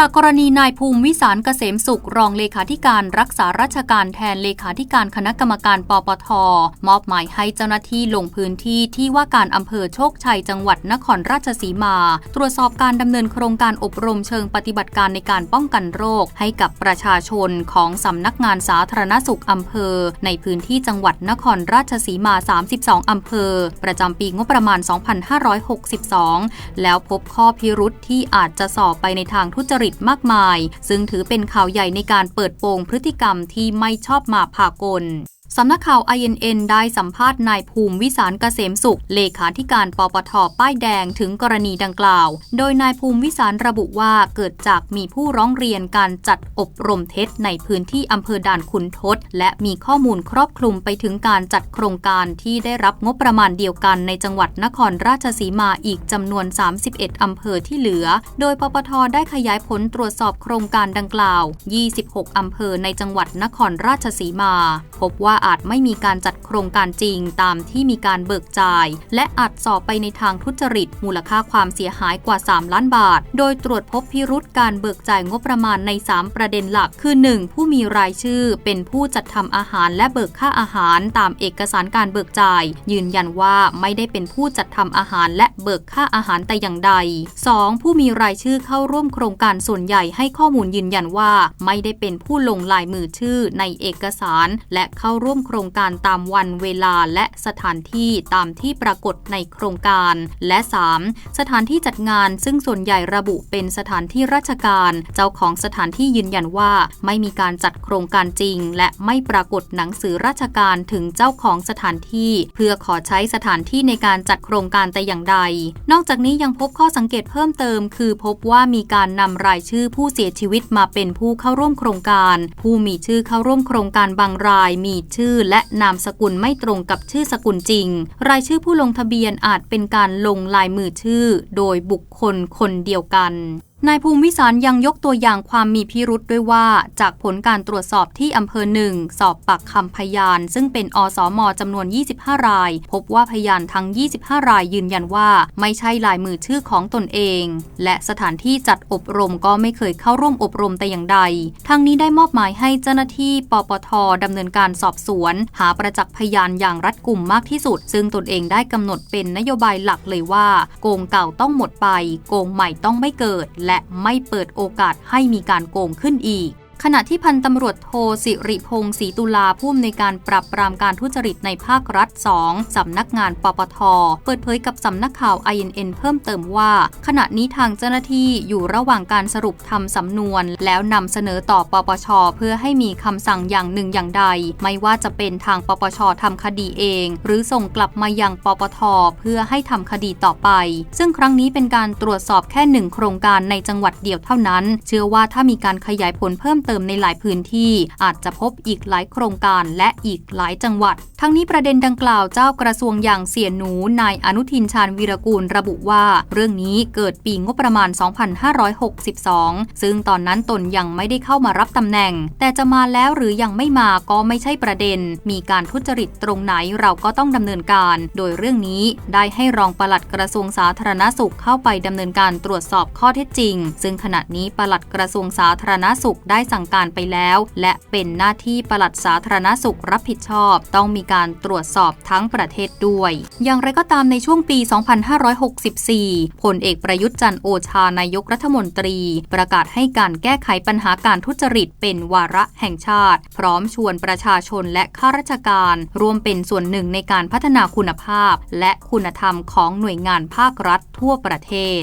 จากกรณีนายภูมิวิสารเกษมสุขรองเลขาธิการรักษาราชการแทนเลขาธิการคณะกรรมการปปท มอบหมายให้เจ้าหน้าที่ลงพื้นที่ที่ว่าการอำเภอโชคชัยจังหวัดนครราชสีมา ตรวจสอบการดำเนินโครงการอบรมเชิงปฏิบัติการในการป้องกันโรค ให้กับประชาชนของสำนักงานสาธารณสุขอำเภอ ในพื้นที่จังหวัดนครราชสีมา 32 อำเภอ ประจำปีงบประมาณ 2562 แล้วพบข้อพิรุษที่อาจจะสอบไปในทางทุจริตตมากมาย ซึ่งถือเป็นข่าวใหญ่ในการเปิดโปงพฤติกรรมที่ไม่ชอบมาพากล สำนักข่าว INN ได้สัมภาษณ์นายภูมิวิสารเกษมสุข เลขาธิการปปทป้ายแดงถึงกรณีดังกล่าว โดยนายภูมิวิสารระบุว่าเกิดจากมีผู้ร้องเรียนการจัดอบรมเท็จในพื้นที่อำเภอด่านขุนทด และมีข้อมูลครอบคลุมไปถึงการจัดโครงการที่ได้รับงบประมาณเดียวกันในจังหวัดนครราชสีมาอีกจำนวน 31 อำเภอที่เหลือ โดยปปทได้ขยายผลตรวจสอบโครงการดังกล่าว 26 อำเภอในจังหวัดนครราชสีมา พบว่าอาจไม่มีการจัดโครงการจริงตามที่มีการเบิกจ่าย และอาจสอบไปในทางทุจริต มูลค่าความเสียหายกว่า 3 ล้านบาท โดยตรวจพบพิรุษการเบิกจ่ายงบประมาณใน 3 ประเด็นหลัก คือ 1. ผู้มีรายชื่อ เป็นผู้จัดทำอาหารและเบิกค่าอาหาร ตามเอกสารการเบิกจ่าย ยืนยันว่าไม่ได้เป็นผู้จัดทำอาหารและเบิกค่าอาหารแต่อย่างใด 2. ผู้มีรายชื่อเข้าร่วมโครงการส่วนใหญ่ให้ข้อมูลยืนยันว่า ไม่ได้เป็นผู้ลงลายมือชื่อในเอกสาร และเข้าร่วม่วมโครงการตามวันเวลาและสถานที่ตามที่ปรากฏในโครงการ และ 3. สถานที่จัดงานซึ่งส่วนใหญ่ระบุเป็นสถานที่ราชการ เจ้าของสถานที่ยืนยันว่าไม่มีการจัดโครงการจริง และไม่ปรากฏหนังสือราชการถึงเจ้าของสถานที่ เพื่อขอใช้สถานที่ในการจัดโครงการแต่อย่างใด นอกจากนี้ยังพบข้อสังเกตเพิ่มเติม คือพบว่ามีการนำรายชื่อผู้เสียชีวิตมาเป็นผู้เข้าร่วมโครงการ ผู้มีชื่อเข้าร่วมโครงการบางรายมีชอ และนามสกุลไม่ตรงกับชื่อสกุลจริง รายชื่อผู้ลงทะเบียนอาจเป็นการลงลายมือชื่อ โดยบุคคลคนเดียวกัน นายภูมิวิสารยังยกตัวอย่างความมีพิรุษด้วยว่า จากผลการตรวจสอบที่อำเภอหนึ่งสอบปากคำพยาน ซึ่งเป็นอสมจำนวน 25 ราย พบว่าพยานทั้ง 25 รายยืนยันว่า ไม่ใช่ลายมือชื่อของตนเอง และสถานที่จัดอบรมก็ไม่เคยเข้าร่วมอบรมแต่อย่างใด ทั้งนี้ได้มอบหมายให้เจ้าหน้าที่ปปทดำเนินการสอบสวน หาประจักษ์พยานอย่างรัดกุมมากที่สุด ซึ่งตนเองได้กำหนดเป็นนโยบายหลักเลยว่า โกงเก่าต้องหมดไป โกงใหม่ต้องไม่เกิดและไม่เปิดโอกาสให้มีการโกงขึ้นอีก ขณะที่พันตำรวจโทสิริพงศ์ศรีตุลาผู้อำนวยการปรับปรามการทุจริตในภาครัฐ 2 สำนักงานปปท เปิดเผยกับสำนักข่าว INN เพิ่มเติมว่า ขณะนี้ทางเจ้าหน้าที่อยู่ระหว่างการสรุปทำสำนวน แล้วนำเสนอต่อปปช เพื่อให้มีคำสั่งอย่างหนึ่งอย่างใด ไม่ว่าจะเป็นทางปปชทำคดีเอง หรือส่งกลับมายังปปท เพื่อให้ทำคดีต่อไป ซึ่งครั้งนี้เป็นการตรวจสอบแค่หนึ่งโครงการในจังหวัดเดียวเท่านั้น เชื่อว่าถ้ามีการขยายผลเพิ่มเติมในหลายพื้นที่ อาจจะพบอีกหลายโครงการและอีกหลายจังหวัด ทั้งนี้ประเด็นดังกล่าวเจ้ากระทรวงอย่างเสียหนูนายอนุทินชาญวีรกูลระบุว่า เรื่องนี้เกิดปีงบประมาณ 2562 ซึ่งตอนนั้นตนยังไม่ได้เข้ามารับตำแหน่ง แต่จะมาแล้วหรือยังไม่มาก็ไม่ใช่ประเด็น มีการทุจริตตรงไหนเราก็ต้องดำเนินการ โดยเรื่องนี้ได้ให้รองปลัดกระทรวงสาธารณสุขเข้าไปดำเนินการตรวจสอบข้อเท็จจริง ซึ่งขณะนี้ปลัดกระทรวงสาธารณสุขได้สั่งการไปแล้ว และเป็นหน้าที่ปลัดสาธารณสุขรับผิดชอบ ต้องมีการตรวจสอบทั้งประเทศด้วย อย่างไรก็ตามในช่วงปี 2564ผลเอกประยุทธ์จันโอชานายกรัฐมนตรี ประกาศให้การแก้ไขปัญหาการทุจริตเป็นวาระแห่งชาติ พร้อมชวนประชาชนและข้าราชการร่วมเป็นส่วนหนึ่งในการพัฒนาคุณภาพ และคุณธรรมของหน่วยงานภาครัฐทั่วประเทศ